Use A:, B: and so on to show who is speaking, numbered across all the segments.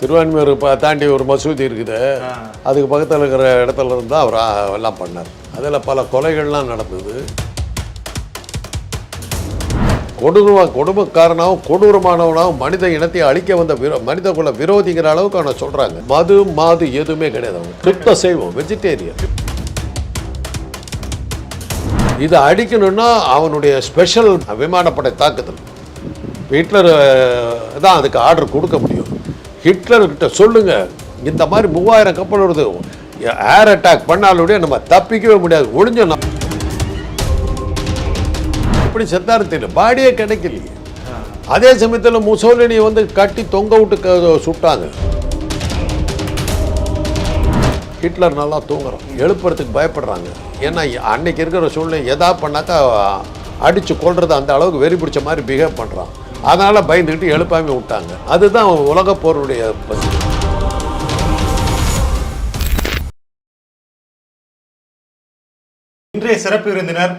A: திருவான்மையூர் தாண்டி ஒரு மசூதி இருக்குது. அதுக்கு பக்கத்தில் இருக்கிற இடத்துல இருந்து அவர் எல்லாம் பண்ணார். அதில் பல கொலைகள்லாம் நடந்தது. கொடூர கொடுமைக்காரனாகவும் கொடூரமானவனாகவும் மனித இனத்தை அழிக்க வந்த விரோ மனித குல விரோதிங்கிற அளவுக்கு அவனை சொல்கிறாங்க மது மாது எதுவுமே கிடையாது அவங்க சுத்த செய்வோம் வெஜிடேரியன் இதை அடிக்கணும்னா அவனுடைய ஸ்பெஷல் விமானப்படை தாக்குதல். ஹிட்லர் தான் அதுக்கு ஆர்டர் கொடுக்க முடியும். ஹிட்லர்கிட்ட சொல்லுங்க. இந்த மாதிரி மூவாயிரம் கப்பல் வருது. ஏர் அட்டாக் பண்ணாலுடைய நம்ம தப்பிக்கவே முடியாது. ஒளிஞ்சோம் இப்படி செத்தாரு தெரியல பாடியே கிடைக்கலையே. அதே சமயத்தில் முசோலினி வந்து கட்டி தொங்க விட்டு சுட்டாங்க. ஹிட்லர் நல்லா தூங்குறோம் எழுப்புறதுக்கு பயப்படுறாங்க. ஏன்னா அன்னைக்கு இருக்கிற சூழ்நிலை எதா பண்ணாக்கா அடித்து கொள்றது அந்த அளவுக்கு வெறி பிடிச்ச மாதிரி பிஹேவ் பண்ணுறான் அதனால் பயந்துக்கிட்டு எழுப்பாம விட்டாங்க. அதுதான் உலக போருடைய பசி.
B: இன்றைய சிறப்பு விருந்தினர்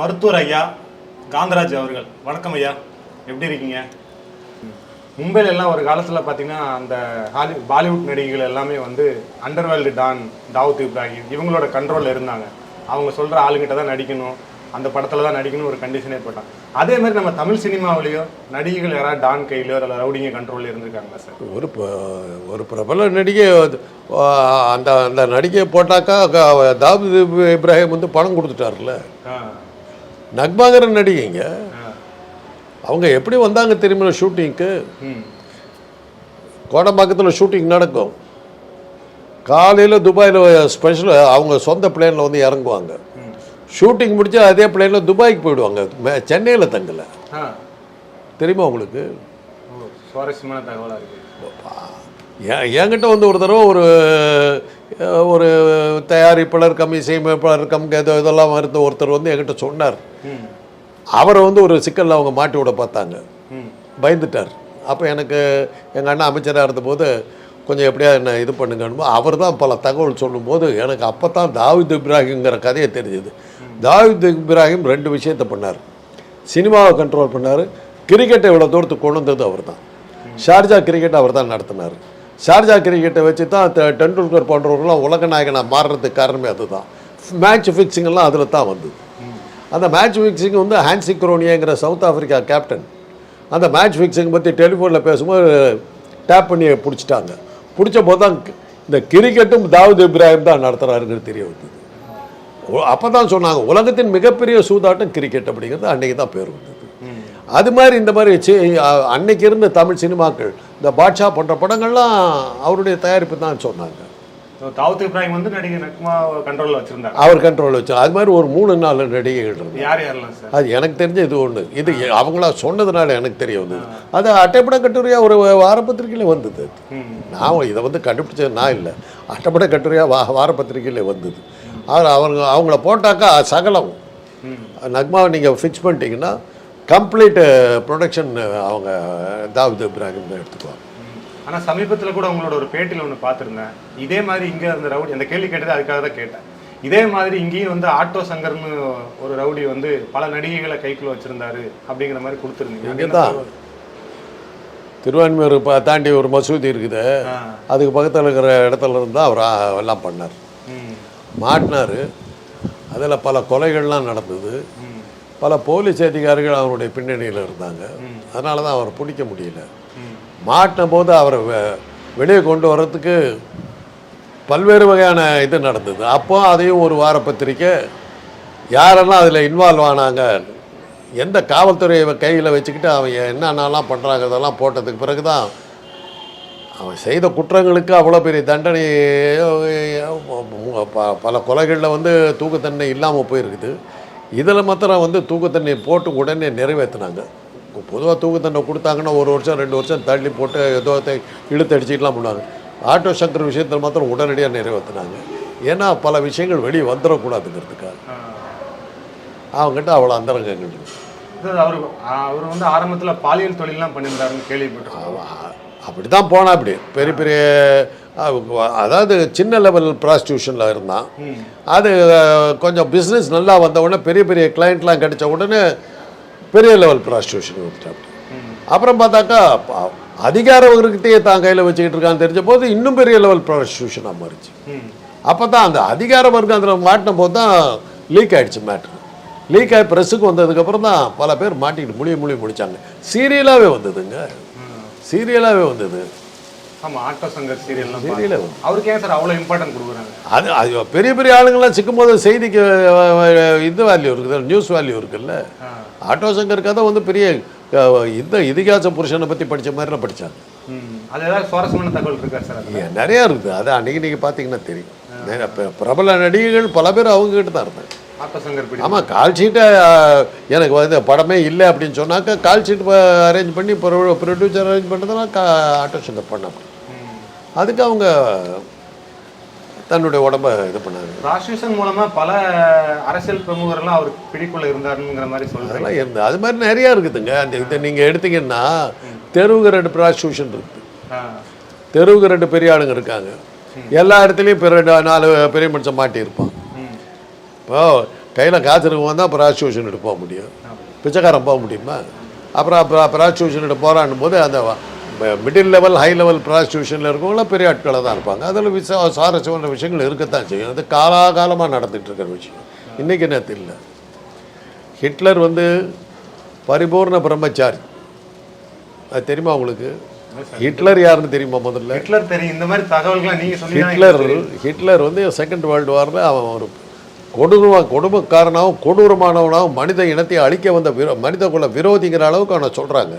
B: மருத்துவர் ஐயா காந்தராஜ் அவர்கள். வணக்கம் ஐயா. எப்படி இருக்கீங்க? மும்பையில் எல்லாம் ஒரு காலத்தில் பார்த்தீங்கன்னா அந்த ஹாலி பாலிவுட் நடிகைகள் எல்லாமே வந்து அண்டர்வேல்டு டான் தாவூத் இப்ராஹிம் இவங்களோட கண்ட்ரோலில் இருந்தாங்க. அவங்க சொல்கிற ஆளுங்கிட்ட தான் நடிக்கணும். அந்த படத்துல தான் நடிக்கணும் ஒரு கண்டிஷன் ஏற்பட்டாங்க அதே மாதிரி நம்ம தமிழ் சினிமாவிலேயோ நடிகைகள் யாராவது டான் கையிலோ இல்லை ரவுடிங்க கண்ட்ரோல்ல இருந்திருக்காங்களா சார்
A: ஒரு ஒரு பிரபல நடிகை அந்த அந்த நடிகையை போட்டாக்கா தாவூத் இப்ராஹிம் வந்து பணம் கொடுத்துட்டார்ல நக்மாங்கிற நடிகைங்க. அவங்க எப்படி வந்தாங்க தெரியுமா ஷூட்டிங்க்கு கோடம்பாக்கத்தில் ஷூட்டிங் நடக்கும். காலையில் துபாயில் ஸ்பெஷல் அவங்க சொந்த பிளேனில் வந்து இறங்குவாங்க. ஷூட்டிங் முடிச்சு அதே பிளேனில் துபாய்க்கு போயிடுவாங்க. சென்னையில் தங்கலை. தெரியுமா உங்களுக்கு?
B: சுவாரஸ்யமான தகவலா இருக்கு.
A: என் என்கிட்ட வந்து ஒரு தடவை ஒரு ஒரு தயாரிப்பாளர் கம் இசையமைப்பாளர் கம் இதெல்லாம் இருந்த ஒருத்தர் வந்து என்கிட்ட சொன்னார். அவரை வந்து ஒரு சிக்கலில் அவங்க மாட்டி விட பார்த்தாங்க. பயந்துட்டார். அப்போ எனக்கு எங்கள் அண்ணன் அமைச்சராக இருந்தபோது கொஞ்சம் எப்படியா என்ன இது பண்ணுங்கன்னு. அவர் தான் பல தகவல் சொல்லும்போது எனக்கு அப்போ தான் தாவித் இப்ராஹிம்ங்கிற கதையை தெரிஞ்சுது. தாவித் இப்ராஹிம் ரெண்டு விஷயத்தை பண்ணார். சினிமாவை கண்ட்ரோல் பண்ணார். கிரிக்கெட்டை இவ்வளோ தூரத்துக்கு கொண்டு வந்தது அவர் தான் ஷார்ஜா கிரிக்கெட் அவர் தான் நடத்தினார். ஷார்ஜா கிரிக்கெட்டை வச்சு தான் டெண்டுல்கர் போன்றவர்கள்லாம் உலக நாயகனாக மாறுறதுக்கு காரணமே அதுதான். மேட்ச் ஃபிக்ஸிங்கெல்லாம் அதில் தான் வந்தது. அந்த மேட்ச் ஃபிக்ஸிங் வந்து ஹான்சி குரோனியாங்கிற சவுத் ஆஃப்ரிக்கா கேப்டன் அந்த மேட்ச் ஃபிக்ஸிங் பற்றி டெலிஃபோனில் பேசும்போது டேப் பண்ணி பிடிச்சிட்டாங்க. பிடிச்ச போது தான் இந்த கிரிக்கெட்டும் தாவூத் இப்ராஹிம் தான் நடத்துகிறாருங்கிறது தெரிய வந்தது. அப்போ தான் சொன்னாங்க உலகத்தின் மிகப்பெரிய சூதாட்டம் கிரிக்கெட் அப்படிங்கிறது அன்னைக்கு தான் பேர் வந்தது. அது மாதிரி இந்த மாதிரி அன்னைக்கு இருந்த தமிழ் சினிமாக்கள் இந்த பாட்ஷா போன்ற படங்கள்லாம் அவருடைய தயாரிப்பு தான் சொன்னாங்க. அவர் கண்ட்ரோல் வச்சு அது மாதிரி ஒரு மூணு நாலு நடிகைகள்
B: சார்?
A: அது எனக்கு தெரிஞ்ச இது ஒன்று இது அவங்களா சொன்னதுனால எனக்கு தெரிய வந்தது. அது அட்டைப்பட கட்டுரையாக ஒரு வாரப்பத்திரிக்கையில் வந்தது. அது.
B: ம்.
A: நான் இதை வந்து கண்டுபிடிச்சது நான் இல்லை. அட்டைப்பட கட்டுரையாக வா வாரப்பத்திரிக்கையில் வந்தது. அவர் அவங்க அவங்கள போட்டாக்கா சகலம். நக்மாவை நீங்கள் ஃபிக்ஸ் பண்ணிட்டீங்கன்னா கம்ப்ளீட் ப்ரொடக்ஷன் அவங்க தாவூத் இப்ராஹிம் தான் எடுத்துக்குவாங்க.
B: ம். ஆனா சமீபத்துல கூட உங்களோட ஒரு பேட்டியில் ஒன்று பார்த்துருந்தேன். இதே மாதிரி இங்க அந்த ரவுடி அந்த கேள்வி கேட்டது அதுக்காக தான் கேட்டேன். இதே மாதிரி இங்கேயும் வந்து ஆட்டோ சங்கர்னு ஒரு ரவுடி வந்து பல நடிகைகளை கைக்குள்ள வச்சிருந்தாரு அப்படிங்கிற மாதிரி கொடுத்துருந்தீங்க.
A: இங்கே தான்? திருவான்மையூர் தாண்டி ஒரு மசூதி இருக்குது. அதுக்கு பக்கத்தில் இருக்கிற இடத்துல இருந்து அவர் எல்லாம் பண்ணார். மாட்டினார். அதில் பல கொலைகள்லாம் நடந்தது. பல போலீஸ் அதிகாரிகள் அவருடைய பின்னணியில் இருந்தாங்க. அதனால தான் அவரை பிடிக்க முடியல. மாட்டின போது அவரை வெ- வெளியே கொண்டு வர்றதுக்கு பல்வேறு வகையான இது நடந்தது. அப்போ அதையும் ஒரு வார பத்திரிக்கை யாரெல்லாம் அதில் இன்வால்வ் ஆனாங்க எந்த காவல்துறையை கையில் வச்சுக்கிட்டு அவன் என்னென்னலாம் பண்ணுறாங்க இதெல்லாம் போட்டதுக்கு பிறகு தான் அவன் செய்த குற்றங்களுக்கு அவ்வளோ பெரிய தண்டனை பல கொலைகளில் வந்து தூக்கு தண்டனை இல்லாமல் போயிருக்குது. இதில் மாத்திரம் வந்து தூக்கு தண்டனை போட்டு உடனே நிறைவேற்றினாங்க பொதுவாக தூக்கு தண்டனை கொடுத்தாங்கன்னா ஒரு வருஷம் ரெண்டு வருஷம் தள்ளி போட்டு ஏதோ இழுத்து அடிச்சுக்கலாம் பண்ணுவாங்க ஆட்டோ சங்கர் விஷயத்தில் மாத்திரம் உடனடியாக நிறைவேற்றினாங்க ஏன்னா பல விஷயங்கள் வெளியே வந்துடக்கூடாதுங்கிறதுக்காக. அவங்ககிட்ட அவ்வளோ அந்தரங்கங்கள்
B: அவரு அவர் வந்து ஆரம்பத்துல பாலியல் தொழிலெல்லாம் பண்ணியிருந்தாருன்னு கேள்விப்பட்டிருக்கோம்
A: அப்படி தான் போனால் அப்படி பெரிய பெரிய அதாவது சின்ன லெவல் ப்ராஸ்டியூஷனில் இருந்தான். அது கொஞ்சம் பிஸ்னஸ் நல்லா வந்த உடனே பெரிய பெரிய கிளைண்ட்லாம் கிடைச்ச உடனே பெரிய லெவல் ப்ராஸ்டியூஷன் வந்துட்டான் அப்புறம் பார்த்தாக்கா ப- அதிகார வர்க்கத்தையே தான் கையில் வச்சுக்கிட்டு இருக்கான்னு தெரிஞ்ச போது இன்னும் பெரிய லெவல் ப்ராஸ்டியூஷனாக மாறிச்சு. அப்போ தான் அந்த அதிகார வர்க்கம் அதில் மாட்டின போது தான் லீக் ஆகிடுச்சு மேட்ரு லீக் ஆகி ப்ரெஸ்ஸுக்கு வந்ததுக்கப்புறம் தான் பல பேர் மாட்டிக்கிட்டு முழிய முழிய முடிச்சாங்க. சீரியலாகவே வந்ததுங்க. சீரியலாகவே வந்தது.
B: ஆமா ஆட்டோ சங்கர் சீரியல்லாம்
A: சீரியலே
B: அவருக்கு ஏன் சார் அவ்வளவு இம்பார்ட்டன்ட் கொடுக்குறாங்க?
A: அது அது பெரிய பெரிய ஆளுங்கள்லாம் சிக்கும்போது செய்திக்கு இது வேல்யூ இருக்குது? நியூஸ் வேல்யூ இருக்குல்ல. ஆட்டோ சங்கர் கதை வந்து பெரிய இந்த இதிகாச புருஷனை பற்றி படித்த மாதிரிலாம் படித்தாங்க
B: அது ஏதாவது சுவாரஸ்யமான தகவல் இருக்கா சார்
A: நிறையா இருக்குது. அது அன்றைக்கி நீங்கள் பார்த்தீங்கன்னா தெரியும். பிரபல நடிகைகள் பல பேர் அவங்ககிட்ட தான் இருந்தாங்க. ஆமாம் கால் ஷீட்டை எனக்கு வந்து படமே இல்லை அப்படின்னு சொன்னாக்கா கால் ஷீட் அரேஞ்ச் பண்ணி ப்ரொடியூசர் அரேஞ்ச் பண்ணுறதுனா கா ஆட்டோ சங்கர் பண்ண
B: ம்.
A: அதுக்கு அவங்க தன்னுடைய உடம்ப இது பண்ணாங்க
B: ப்ராஸ்டியூஷன் மூலமா பல அரசியல் பிரமுகர்லாம் அவர் பிடிக்குள்ள இருந்தாருங்கிற மாதிரி
A: அதெல்லாம் இருந்து அது மாதிரி நிறையா இருக்குதுங்க. அந்த இதை நீங்கள் எடுத்தீங்கன்னா தெருவுக்கு ரெண்டு ப்ராஸ்டியூஷன் இருக்குது. தெருவுக்கு ரெண்டு பெரிய ஆளுங்க இருக்காங்க. எல்லா இடத்துலையும் பெரிய நாலு பெரிய மனுஷன் மாட்டியிருப்பான். இப்போ கையில் காசு இருக்கவன் தான் ப்ராஸ்டியூஷன் எடுத்து போக முடியும். பிச்சைக்காரன் போக முடியுமா? அப்புறம் அப்புறம் ப்ராஸ்டியூஷன் எடுத்து போகிறான் போது அந்த மிடில் லெவல் ஹை லெவல் ப்ராஸ்டியூஷனில் இருக்கவங்களாம் பெரிய ஆட்களாக தான் இருப்பாங்க. அதில் விச சுவாரஸ்யமான விஷயங்கள் இருக்கத்தான் செய்யும். அது காலாகாலமாக நடந்துட்டு இருக்கிற விஷயம். இன்றைக்கி நேற்று இல்லை ஹிட்லர் வந்து பரிபூர்ண பிரம்மச்சாரி. அது தெரியுமா உங்களுக்கு? ஹிட்லர் யாருன்னு தெரியுமா முதல்ல?
B: ஹிட்லர் தெரியும். இந்த மாதிரி தகவல்கள்லாம் நீங்க சொல்லி
A: ஹிட்லர் ஹிட்லர் வந்து செகண்ட் வேர்ல்டு வாரில் அவன் ஒரு கொடூரமா கொடுமைக்காரனாகவும் கொடூரமானவனாகவும் மனித இனத்தை அழிக்க வந்த விரோ மனித குல விரோதிங்கிற அளவுக்கு அவனை சொல்கிறாங்க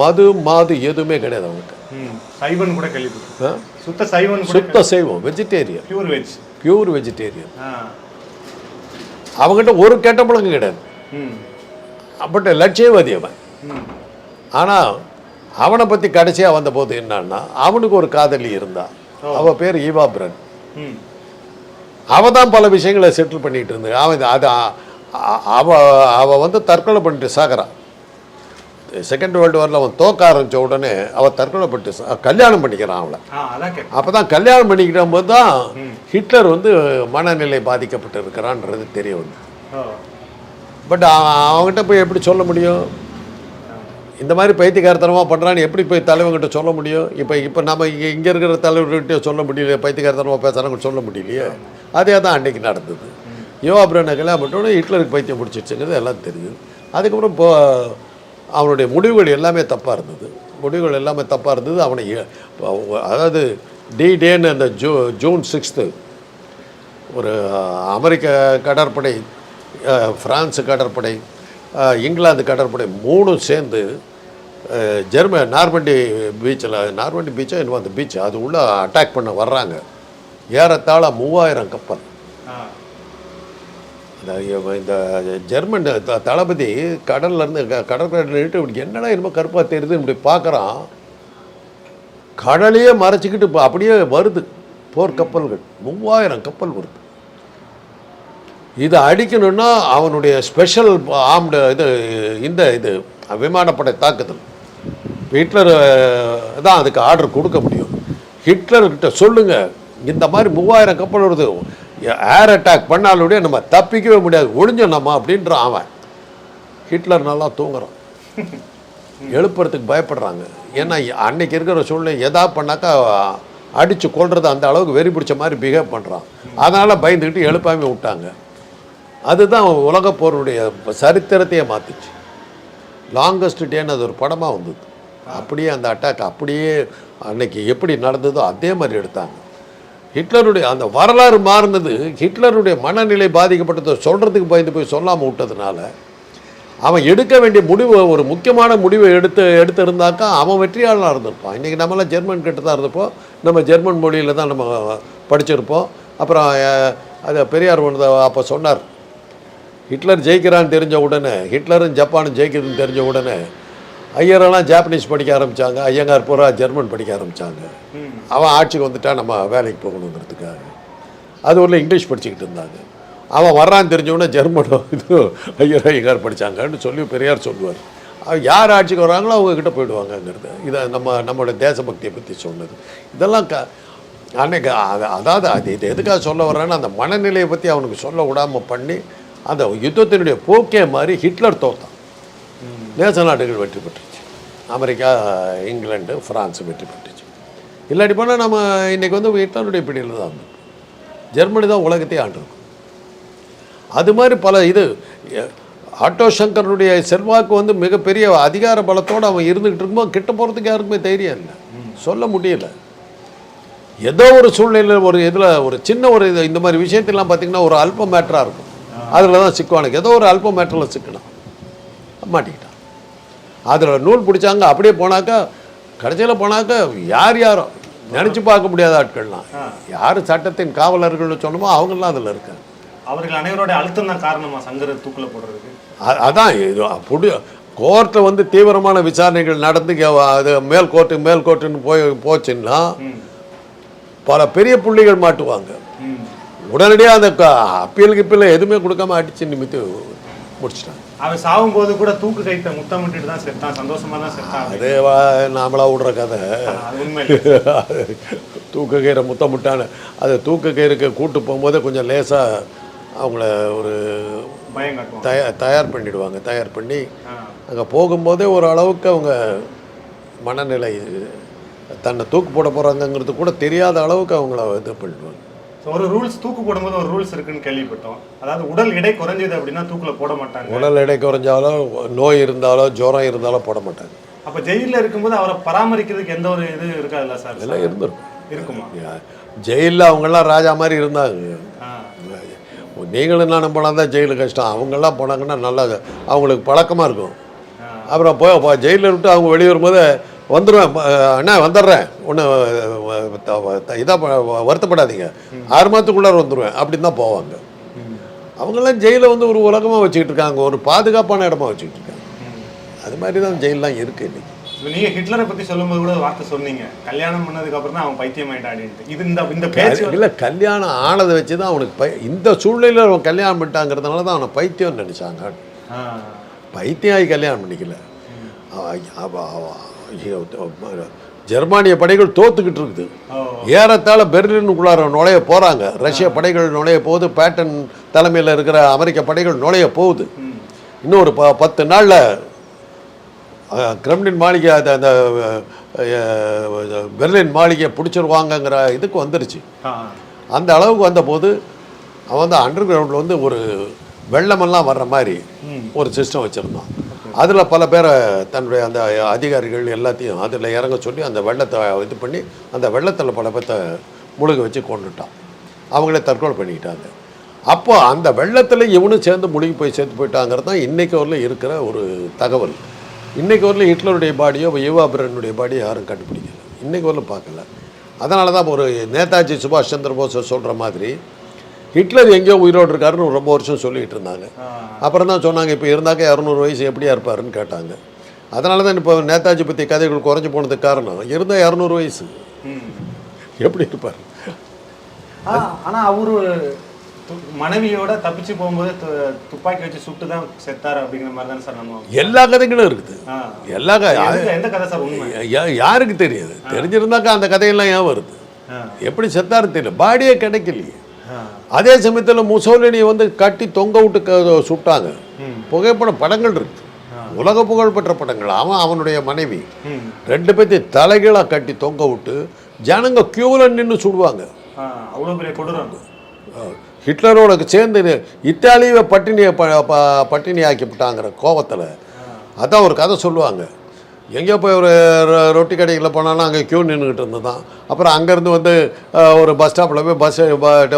A: மது மாது எதுவுமே கிடையாது அவனுக்கு.
B: சைவன் கூட கேள்விப்பட்டேன்? சுத்த சைவன்
A: சுத்த செய்வோம் vegetarian
B: pure veg
A: pure vegetarian அவங்ககிட்ட ஒரு கெட்ட பழக்கம் கிடையாது. பட் லட்சியவாதி அவன். ஆனால் அவனை பற்றி கடைசியாக வந்தபோது என்னன்னா அவனுக்கு ஒரு காதலி இருந்தா அவ பேர் ஈவா பிரன்.
B: ம்.
A: அவ தான் பல விஷயங்களை செட்டில் பண்ணிட்டு இருந்தா அவன் அது அ- அ- அவ அவ வந்து தற்கொலை பண்ணிட்டு சாகுறான் செகண்ட் வேர்ல்டு வாரில் அவன் தோக்க ஆரம்பிச்ச உடனே அவள் தற்கொலை பண்ணிட்டு கல்யாணம் பண்ணிக்கிறான் அவளை. அப்போ தான் கல்யாணம் பண்ணிக்கிட்ட போது தான் ஹிட்லர் வந்து மனநிலை பாதிக்கப்பட்டு இருக்கிறான்றது தெரிய வந்து பட் அவங்ககிட்ட போய் எப்படி சொல்ல முடியும்? இந்த மாதிரி பைத்தியக்காரத்தனமாக பண்ணுறான்னு எப்படி போய் தலைவங்கிட்ட சொல்ல முடியும்? இப்போ இப்போ நம்ம இங்கே இங்கே இருக்கிற தலைவர்கிட்ட சொல்ல முடியல பைத்தியக்காரத்தனமாக பேசுகிறாங்க சொல்ல முடியலையே. அதே தான் அன்றைக்கி நடந்தது. யோகா பிரனை கல்யாணம் பண்ணிட்டோன்னே ஹிட்லருக்கு பைத்தியம் பிடிச்சிருச்சுங்கிறது எல்லாம் தெரியுது அதுக்கப்புறம் இப்போ அவனுடைய முடிவுகள் எல்லாமே தப்பாக இருந்தது. முடிவுகள் எல்லாமே தப்பாக இருந்தது. அவனை அதாவது டி டேன்னு அந்த ஜூ ஜூன் சிக்ஸ்த்து ஒரு அமெரிக்க கடற்படை ஃப்ரான்ஸு கடற்படை இங்கிலாந்து கடற்படை மூணும் சேர்ந்து ஜெர்ம நார்மண்டி பீச்சில் நார்மண்டி பீச்சா என்னவோ அந்த பீச் அது உள்ளே அட்டாக் பண்ண வர்றாங்க. ஏறத்தாழ மூவாயிரம் கப்பல். இந்த ஜெர்மன் தளபதி கடல்ல இருந்து க- கடற்கரையில் நின்னுட்டு இப்படி என்னடா என்னமோ கருப்பாக தெரியுது இப்படி பார்க்குறான் கடலையே மறைச்சிக்கிட்டு இப்போ அப்படியே வருது போர் கப்பல்கள். மூவாயிரம் கப்பல் வருது. இதை அடிக்கணும்னா அவனுடைய ஸ்பெஷல் ஆம்டு இது இந்த இது விமானப்படை தாக்குதல். ஹிட்லர் தான் அதுக்கு ஆர்டர் கொடுக்க முடியும். ஹிட்லர்கிட்ட சொல்லுங்க. இந்த மாதிரி மூவாயிரம் கப்பல் வருது. ஏர் அட்டாக் பண்ணாலுடைய நம்ம தப்பிக்கவே முடியாது. ஒழிஞ்சோம் நம்ம அப்படின்றான் அவன். ஹிட்லர் நல்லா தூங்குறான். எழுப்புறதுக்கு பயப்படுறாங்க. ஏன்னா அன்னைக்கு இருக்கிற சூழ்நிலை எதா பண்ணாக்கா அடித்து கொள்றது அந்த அளவுக்கு வெறி பிடிச்ச மாதிரி பிஹேவ் பண்ணுறான் அதனால் பயந்துக்கிட்டு எழுப்பாம விட்டாங்க. அதுதான் உலகப் போருடைய சரித்திரத்தையே மாற்றிச்சு லாங்கஸ்ட் டேன்னு அது ஒரு படமாக வந்தது. அப்படியே அந்த அட்டாக் அப்படியே அன்னைக்கு எப்படி நடந்ததோ அதே மாதிரி எடுத்தாங்க. ஹிட்லருடைய அந்த வரலாறு மாறினது ஹிட்லருடைய மனநிலை பாதிக்கப்பட்டதை சொல்கிறதுக்கு பயந்து போய் சொல்லாமல் விட்டதுனால அவன் எடுக்க வேண்டிய முடிவு ஒரு முக்கியமான முடிவை எடுத்து எடுத்திருந்தாக்கா அவன் வெற்றியாளனாக இருந்திருப்பான். இன்றைக்கி நம்மளாம் ஜெர்மன் கிட்ட தான் இருந்திருப்போம் நம்ம ஜெர்மன் மொழியில் தான் நம்ம படிச்சிருப்போம். அப்புறம் அது பெரியார் ஒன்று அப்போ சொன்னார் ஹிட்லர் ஜெயிக்கிறான்னு தெரிஞ்ச உடனே ஹிட்லரும் ஜப்பானும் ஜெயிக்கிறதுன்னு தெரிஞ்ச உடனே ஐயரெல்லாம் ஜாப்பனீஸ் படிக்க ஆரம்பித்தாங்க ஐயங்கார் பூரா ஜெர்மன் படிக்க ஆரம்பித்தாங்க அவன் ஆட்சிக்கு வந்துட்டா நம்ம வேலைக்கு போகணுங்கிறதுக்காக. அது ஊரில் இங்கிலீஷ் படிச்சுக்கிட்டு இருந்தாங்க. அவன் வர்றான்னு தெரிஞ்ச உடனே ஜெர்மனோ இது ஐயர் ஐயங்கார் படித்தாங்கன்னு சொல்லி பெரியார் சொல்லுவார். அவன் யார் ஆட்சிக்கு வராங்களோ அவங்கக்கிட்ட போயிடுவாங்கங்கிறது. இதை நம்ம நம்மளோட தேசபக்தியை பற்றி சொன்னது. இதெல்லாம் க அன்னைக்கு அது- அதாவது அது இது எதுக்காக சொல்ல வர்றேன்னா அந்த மனநிலையை பற்றி அவனுக்கு சொல்ல விடாமல் பண்ணி அந்த யுத்தத்தினுடைய போக்கே மாதிரி ஹிட்லர் தோத்தான் நேச நாடுகள் வெற்றி பெற்றுச்சு. அமெரிக்கா இங்கிலாந்து பிரான்ஸ் வெற்றி பெற்றுச்சு. இல்லாட்டி போனால் நம்ம இன்றைக்கி வந்து ஹிட்லருடைய பிடியில் தான். ஜெர்மனி தான் உலகத்தையே ஆண்டிருக்கும் அது மாதிரி பல இது ஆட்டோ சங்கருடைய செல்வாக்கு வந்து மிகப்பெரிய அதிகார பலத்தோடு அவன் இருந்துகிட்டு இருக்கும்போது கிட்ட போகிறதுக்கு யாருக்குமே தைரியம் இல்லை. சொல்ல முடியல. ஏதோ ஒரு சூழ்நிலையில் ஒரு இதில் ஒரு சின்ன ஒரு இது இந்த மாதிரி விஷயத்தெல்லாம் பார்த்தீங்கன்னா ஒரு அல்ப மேட்டராக இருக்கும். அதில் தான் சிக்குவானுக்கு ஏதோ ஒரு அல்ப மேட்டரில் சிக்கினான். மாட்டிக்கிட்டான். அதில் நூல் பிடிச்சாங்க அப்படியே போனாக்கா கடைசியில் போனாக்கா யார் யாரோ நினச்சி பார்க்க முடியாத ஆட்கள்லாம். யார் சட்டத்தின் காவலர்கள்னு சொன்னமோ அவங்கெல்லாம் அதில் இருக்காங்க.
B: அவர்கள் அனைவரோட அழுத்தம் தான் காரணமா சங்கரை தூக்குல போடுறதுக்கு?
A: அதான் இது புடி கோர்ட்டில் வந்து தீவிரமான விசாரணைகள் நடந்து அது மேல் கோர்ட்டு மேல் கோர்ட்டுன்னு போய் போச்சுன்னா. பல பெரிய புள்ளிகள் மாட்டுவாங்க. உடனடியாக அந்த அப்பீல் கிப்பீல் எதுவுமே கொடுக்காம அடிச்சு நிமித்து முடிச்சிட்டாங்க.
B: அவன் சாகும்போது கூட தூக்கு கைத்த முத்தமிட்டுட்டு தான் செத்தான். சந்தோஷமா தான் செத்தான்.
A: அதே வா- நாமளா விடுற கதை. தூக்க கயிறை முத்தமிட்டான அது தூக்க கயிறுக்கு கூட்டு போகும்போதே கொஞ்சம் லேசாக அவங்கள ஒரு தயா தயார் பண்ணிடுவாங்க. தயார் பண்ணி. அங்கே போகும்போதே ஒரு அளவுக்கு அவங்க மனநிலை தன்னை தூக்கு போட போகிறாங்கங்கிறது கூட தெரியாத அளவுக்கு அவங்கள இது பண்ணிடுவாங்க.
B: So, ஒரு ரூல்ஸ் தூக்கு போடும்போது ஒரு ரூல்ஸ் இருக்குன்னு கேள்விப்பட்டோம். அதாவது உடல் எடை குறைஞ்சது அப்படின்னா தூக்குல போட மாட்டாங்க.
A: உடல் எடை குறைஞ்சாலோ நோய் இருந்தாலோ ஜுரம் இருந்தாலோ போட மாட்டாங்க.
B: அப்ப ஜெயில்ல இருக்கும்போது அவரை பராமரிக்கிறதுக்கு எந்த ஒரு இது இருக்காதுல்ல சார்?
A: இதெல்லாம் இருந்திருக்கும்.
B: இருக்குமா?
A: ஜெயிலில் அவங்கெல்லாம் ராஜா மாதிரி இருந்தாங்க. நீங்களும் நான் போனால் தான் ஜெயிலு கஷ்டம். அவங்கெல்லாம் போனாங்கன்னா நல்லா அவங்களுக்கு பழக்கமாக இருக்கும். அப்புறம் போய் ஜெயிலில் விட்டு அவங்க வெளியே வரும்போது வந்துடுவேன் அண்ணா வந்துடுறேன். ஒன்று இதாக வருத்தப்படாதீங்க. ஆறு மாதத்துக்குள்ளார வந்துடுவேன் அப்படின்னு தான் போவாங்க. அவங்கெல்லாம் ஜெயிலை வந்து ஒரு உலகமாக வச்சுக்கிட்டு இருக்காங்க. ஒரு பாதுகாப்பான இடமா வச்சுக்கிட்டு இருக்காங்க. அது மாதிரி தான் ஜெயிலெலாம் இருக்குது இன்னைக்கு.
B: இப்ப நீங்க ஹிட்லரை பத்தி சொல்லும்போது கூட வார்த்தை சொன்னீங்க. கல்யாணம் பண்ணதுக்கு அப்புறம் தான் அவன் பைத்தியம் ஆயிட்டாடின்ட்டு இது இந்த இந்த பேச்சு
A: இல்லை கல்யாணம் ஆனதை வச்சு தான் அவனுக்கு பை இந்த சூழ்நிலையில் அவன் கல்யாணம் பண்ணிட்டாங்கிறதுனால தான் அவனை பைத்தியம்னு நினச்சாங்க. பைத்தியம் ஆகி கல்யாணம் பண்ணிக்கல. ஜெர்மானிய படைகள் தோத்துக்கிட்டு இருக்குது. ஏறத்தாழ பெர்லினுக்குள்ளார நுழைய போகிறாங்க ரஷ்ய படைகள் நுழைய போகுது. பேட்டன் தலைமையில் இருக்கிற அமெரிக்க படைகள் நுழைய போகுது. இன்னும் ஒரு ப பத்து நாளில் கிரெம்லின் மாளிகை அந்த அந்த பெர்லின் மாளிகையை பிடிச்சிருவாங்கங்கிற இதுக்கு வந்துருச்சு. அந்த அளவுக்கு வந்தபோது அவன் வந்து அண்டர் கிரவுண்டில் வந்து ஒரு வெள்ளமெல்லாம் வர்ற மாதிரி ஒரு சிஸ்டம் வச்சுருந்தான். அதில் பல பேரை தன்னுடைய அந்த அதிகாரிகள் எல்லாத்தையும் அதில் இறங்க சொல்லி அந்த வெள்ளத்தை இது பண்ணி அந்த வெள்ளத்தில் பல பேர்த்த முழுக வச்சு கொண்டுட்டான். அவங்களே தற்கொலை பண்ணிக்கிட்டாங்க. அப்போ அந்த வெள்ளத்தில் இவனும் சேர்ந்து முழுகி போய் சேர்த்து போயிட்டாங்கிறது தான் இன்றைக்கு வரல இருக்கிற ஒரு தகவல். இன்றைக்கு வரல ஹிட்லருடைய பாடியோ யுவா பிரனுடைய பாடியோ யாரும் கண்டுபிடிக்கல. இன்றைக்கு வரல பார்க்கல. அதனால தான் ஒரு நேதாஜி சுபாஷ் சந்திர போஸ் சொல்கிற மாதிரி ஹிட்லர் எங்கேயோ உயிரோடு இருக்காருன்னு ரொம்ப வருஷம் சொல்லிகிட்டு இருந்தாங்க. அப்புறம் தான் சொன்னாங்க இப்போ இருந்தாக்க இரநூறு வயசு எப்படியா இருப்பாருன்னு கேட்டாங்க அதனால தான் இப்போ நேதாஜி பற்றி கதைகள் குறைஞ்சு போனதுக்கு காரணம் இருந்தால் இரநூறு வயசு. எப்படி இருப்பார்
B: ஆ, ஆனா அவரு மனைவியோட தப்பிச்சு போகும்போது துப்பாக்கி வச்சு சுட்டு தான் செத்தாரு அப்படிங்கிற மாதிரி தானே சார் நம்ம
A: எல்லா கதைகளும் இருக்குது. எல்லா
B: எந்த- கதை சார் உண்மை
A: யாருக்கு தெரியாது தெரிஞ்சிருந்தாக்கா அந்த கதையெல்லாம் ஏன் வருது. எப்படி செத்தாரு தெரியல பாடியே கிடைக்கலையே. அதே சமயத்தில் முசோலினியை வந்து கட்டி தொங்க விட்டு சுட்டாங்க.
B: ம்.
A: புகைப்படம் படங்கள் இருக்கு. உலக புகழ்பெற்ற படங்கள். அவன் அவனுடைய மனைவி. ரெண்டு பேர்த்தையும் தலைகீழாக கட்டி தொங்க விட்டு ஜனங்க கியூவில் நின்று சுடுவாங்க.
B: பெரிய
A: ஹிட்லரோட சேர்ந்து இத்தாலியை பட்டினியை பட்டினி ஆக்கிவிட்டாங்கிற கோவத்தில் அதான் ஒரு கதை சொல்லுவாங்க. எங்கேயோ போய் ஒரு ரொ- ரொட்டி கடைகளில் போனாலும் அங்கே க்யூ நின்றுக்கிட்டு இருந்ததான் அப்புறம் அங்கேருந்து வந்து ஒரு பஸ் ஸ்டாப்பில் போய் பஸ்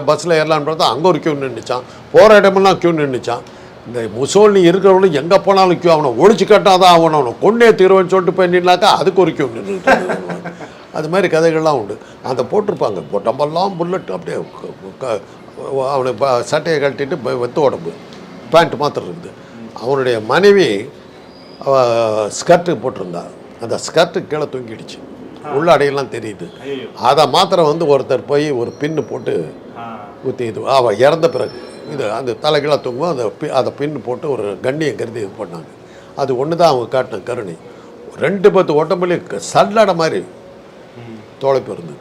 A: பஸ்ஸில் ஏறலான்னு பார்த்தா அங்கே ஒரு க்யூ நின்றுச்சான் போகிற இடமெல்லாம் க்யூ நின்றுச்சான் இந்த முசோலினி இருக்கிறவங்களும் எங்கே போனாலும் க்யூ அவனை ஒழிச்சு கட்டாதான் அவனை அவனை கொண்டே தீர்வன்னு சொல்லிட்டு போய் நின்னாக்கா அதுக்கு ஒரு க்யூ நின்று அது மாதிரி கதைகள்லாம் உண்டு. அதை போட்டிருப்பாங்க. உடம்பெல்லாம் புல்லட் அப்படியே அவனை சட்டையை கட்டிட்டு வெத்து உடம்பு பேண்ட் மாத்திரம் இருக்குது. அவனுடைய மனைவி ஸ்கர்ட்டு போட்டிருந்தா. அந்த ஸ்கர்ட்டு கீழே தொங்கிடுச்சு. உள்ளாடையெல்லாம் தெரியுது. அதை மாத்திரம் வந்து ஒருத்தர் போய் ஒரு பின்னு போட்டு. ஊற்றி இது அவள் இறந்த பிறகு இது அந்த தலைகீழாக தொங்கும் அந்த பி அதை பின்னு போட்டு ஒரு கண்ணியை கருதி இது பண்ணாங்க. அது ஒன்று தான் அவங்க காட்டின கருணை. ரெண்டு பத்து உடம்புலேயும் சல்லடை மாதிரி. தோலைப்பு இருந்தது.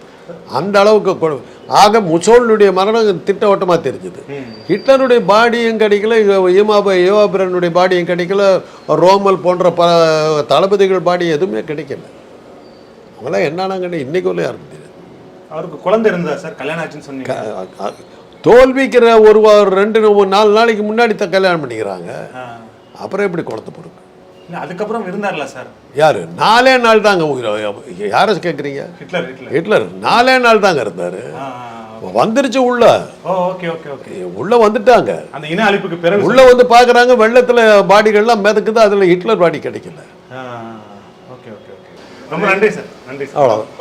A: அந்த அளவுக்கு ஆக முசோலினுடைய மரணம் திட்டவட்டமாக தெரிஞ்சுது. ஹிட்லருடைய பாடியும் கிடைக்கல ஈமாப யோகாபிரனுடைய பாடியும் கிடைக்கல ரோமல் போன்ற ப தளபதிகள் பாடி எதுவுமே கிடைக்கல. அவங்களாம் என்னன்னாங்கன்னு இன்னைக்கு உள்ள யாருக்கு தெரியாது?
B: அவருக்கு குழந்தை இருந்தா சார் கல்யாணம் சொன்னீங்க.
A: தோல்விக்கிற ஒரு ரெண்டு நாலு நாளைக்கு முன்னாடி தான் கல்யாணம் பண்ணிக்கிறாங்க. அப்புறம் எப்படி குழந்தை
B: இல்ல, அதுக்கப்புறம் இருந்தார்ல சார்?
A: யாரு? நாலே நாள் தாங்க யாரை கேட்குறீங்க
B: ஹிட்லர் ஹிட்லர்.
A: நாலே நாள் தாங்க இருந்தார். வந்துருச்சு உள்ள. உள்ள வந்துட்டாங்க.
B: அந்த இன அழிப்புக்கு பிறகு
A: உள்ள வந்து பார்க்குறாங்க வெள்ளத்தில் பாடிகள்லாம் மிதக்குது அதில் ஹிட்லர் பாடி கிடைக்கல.
B: ரொம்ப நன்றி சார். நன்றி சார்.
A: அவ்வளோதான்